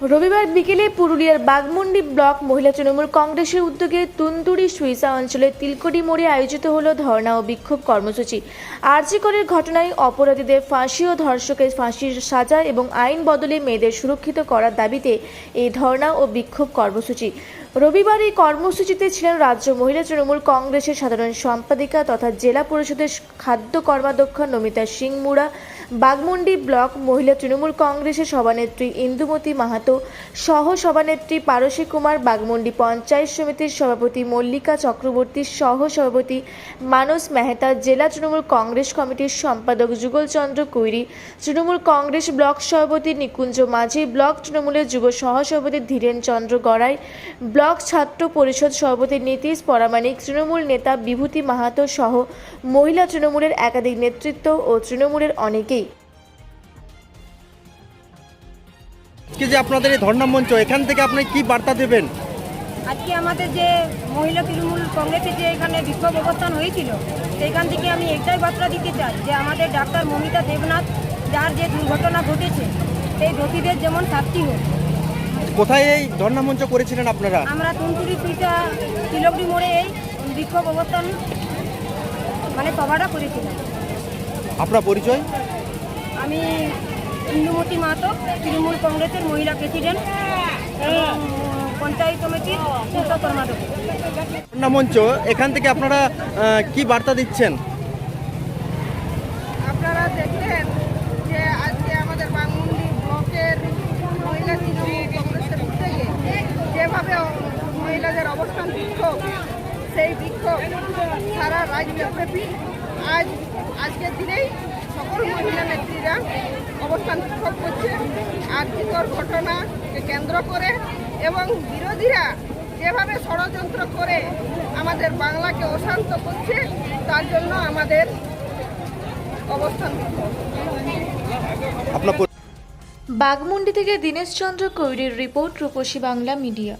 রবিবার বিকেলে পুরুলিয়ার বাগমুন্ডি ব্লক মহিলা তৃণমূল কংগ্রেসের উদ্যোগে তুন্দুরি সুইসা অঞ্চলের তিলকড়ি মোড়ে আয়োজিত হল ধর্ণা ও বিক্ষোভ কর্মসূচি। আরজিকরের ঘটনায় অপরাধীদের ফাঁসি ও ধর্ষকের ফাঁসির সাজা এবং আইন বদলে মেয়েদের সুরক্ষিত করার দাবিতে এই ধর্ণা ও বিক্ষোভ কর্মসূচি। রবিবার এই কর্মসূচিতে ছিলেন রাজ্য মহিলা তৃণমূল কংগ্রেসের সাধারণ সম্পাদিকা তথা জেলা পরিষদের খাদ্য কর্মাধ্যক্ষ নমিতা সিং মুড়া বাগমুন্ডি ব্লক মহিলা তৃণমূল কংগ্রেসের সভানেত্রী ইন্দুমতি মাহাতো সহ সভানেত্রী পারসী কুমার বাগমুন্ডি পঞ্চায়েত সমিতির সভাপতি মল্লিকা চক্রবর্তী সহ সভাপতি মানস মেহতা জেলা তৃণমূল কংগ্রেস কমিটির সম্পাদক যুগলচন্দ্র কৈরি তৃণমূল কংগ্রেস ব্লক সভাপতি নিকুঞ্জ মাঝি, ব্লক তৃণমূলের যুব সহসভাপতি ধীরেন চন্দ্র গড়াই, ব্লক ছাত্র পরিষদ সভাপতি নীতিশ পরামানিক, তৃণমূল নেতা বিভূতি মাহাতো সহ মহিলা তৃণমূলের একাধিক নেতৃত্ব ও তৃণমূলের অনেকেই আজকে যে আপনাদের এই ধর্ণা মঞ্চ এখান থেকে আপনি কি বার্তা দেবেন? আজকে আমাদের যে মহিলা তৃণমূল কংগ্রেসের যে এখানে বিক্ষোভ অবস্থান হয়েছিল সেইখান থেকে আমি একটাই বার্তা দিতে চাই যে আমাদের ডাক্তার মমিতা দেবনাথ যার যে দুর্ঘটনা ঘটেছে সেই দোষীদের যেমন শাস্তি হোক। কোথায় এই ধর্ণা মঞ্চ করেছিলেন আপনারা? আমরা তুনতুরি সুইটা তিলকডি মোড়ে এই বিক্ষোভ অবস্থান মানে সভাটা করেছিলাম। আপনার পরিচয়? আমি ইন্দুমতি মাহাতো তৃণমূল কংগ্রেসের মহিলা প্রেসিডেন্ট পঞ্চায়েত সমিতির পূর্ত কর্মাধ্যক্ষ। ধর্ণা মঞ্চ এখান থেকে আপনারা কি বার্তা দিচ্ছেন? আপনারা দেখলেন যে আজকে আমাদের বাংমুন্ডি ব্লকের মহিলা তৃণমূল কংগ্রেসের উদ্যোগে যেভাবে মহিলাদের অবস্থান বিক্ষোভ সেই বিক্ষোভ সারা রাজ্যব্যাপী আজ আজকের দিনেই সকল মহিলা নেত্রীরা অবস্থান বিক্ষোভ করছে আর্থিকর ঘটনাকে কেন্দ্র করে এবং বিরোধীরা যেভাবে ষড়যন্ত্র করে আমাদের বাংলাকে অশান্ত করছে, তার জন্য আমাদের অবস্থান বাগমুন্ডি থেকে দীনেশ চন্দ্র কৈরির রিপোর্ট রূপসী বাংলা মিডিয়া।